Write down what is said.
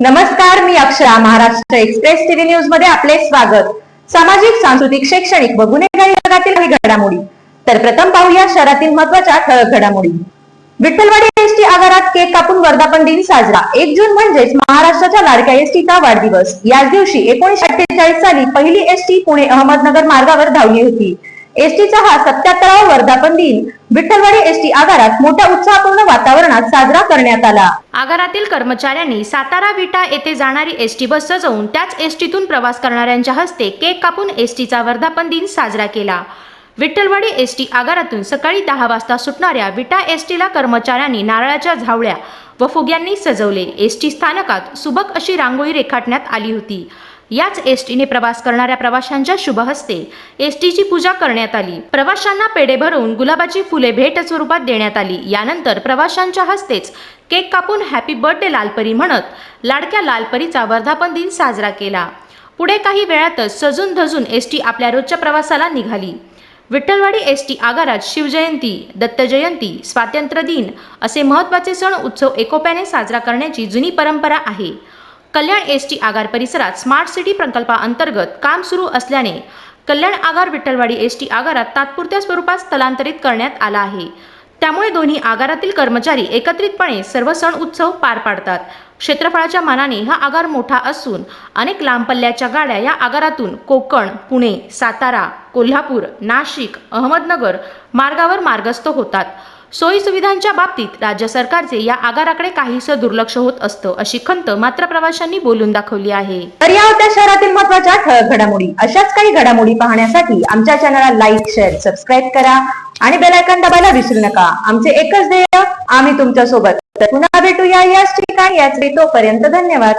नमस्कार मी Akshara Maharashtra express TV न्यूजमध्ये आपले स्वागत. सामाजिक सांस्कृतिक शैक्षणिक व गुन्हेगारी विभागातील काही घडामोडी. तर प्रथम पाहूया शहरातील महत्त्वाच्या ठळक घडामोडी. विठ्ठलवाडी एसटी आगारात केक कापून वर्धापन दिन साजरा. एक जून म्हणजेच महाराष्ट्राच्या लाडक्या एसटीचा वाढदिवस. याच दिवशी एकोणीशे अठ्ठेचाळीस साली पहिली एसटी पुणे अहमदनगर मार्गावर धावली होती. एसटीचा हा सत्याहत्तरावा वर्धापन दिन. विठ्ठलवाडी एसटी आगारात मोठ्या उत्साहपूर्ण वातावरणात साजरा करण्यात आला. आगारातील कर्मचाऱ्यांनी सातारा विटा येथे जाणारी एसटी बस सजवून त्याच एसटीतून प्रवास करणाऱ्यांच्या हस्ते केक कापून एसटीचा वर्धापन दिन साजरा केला. विठ्ठलवाडी एसटी आगारातून सकाळी दहा वाजता सुटणाऱ्या विटा एसटीला कर्मचाऱ्यांनी नारळाच्या झावळ्या व फुग्यांनी सजवले. एसटी स्थानकात सुबक अशी रांगोळी रेखाटण्यात आली होती. याच एस टीने प्रवास करणाऱ्या प्रवाशांच्या शुभ हस्ते एसटीची पूजा करण्यात आली. प्रवाशांना पेढे भरून गुलाबाची फुले भेट स्वरूपात देण्यात आली. यानंतर प्रवाशांच्या हस्तेच केक कापून हॅपी बर्थडे लालपरी म्हणत लाडक्या लालपरीचा वर्धापन दिन साजरा केला. पुढे काही वेळातच सजून धजून एस टी आपल्या रोजच्या प्रवासाला निघाली. विठ्ठलवाडी एस टी आगारात शिवजयंती दत्तजयंती स्वातंत्र्य दिन असे महत्त्वाचे सण उत्सव एकोप्याने साजरा करण्याची जुनी परंपरा आहे. कल्याण एस टी आगार परिसरात स्मार्ट सिटी प्रकल्पाअंतर्गत काम सुरू असल्याने कल्याण आगार विठ्ठलवाडी एस टी आगारात तात्पुरत्या स्वरूपात स्थलांतरित करण्यात आला आहे. त्यामुळे दोन्ही आगारातील कर्मचारी एकत्रितपणे सर्व सण उत्सव पार पाडतात. क्षेत्रफळाच्या मानाने हा आगार मोठा असून अनेक लांब पल्ल्याच्या गाड्या या आगारातून कोकण पुणे सातारा कोल्हापूर नाशिक अहमदनगर मार्गावर मार्गस्थ होतात. सोयी सुविधांच्या बाबतीत राज्य सरकारचे या आगाराकडे काहीसं दुर्लक्ष होत असतं अशी खंत मात्र प्रवाशांनी बोलून दाखवली आहे. तर या होत्या शहरातील महत्त्वाच्या ठळक घडामोडी. अशाच काही घडामोडी पाहण्यासाठी आमच्या चॅनलला लाईक शेअर सबस्क्राईब करा आणि बेलायकन दाबायला विसरू नका. आमचे एकच ध्येय आम्ही तुमच्यासोबत पुन्हा भेटूया याच ठिकाणी. याच वेळी तोपर्यंत धन्यवाद.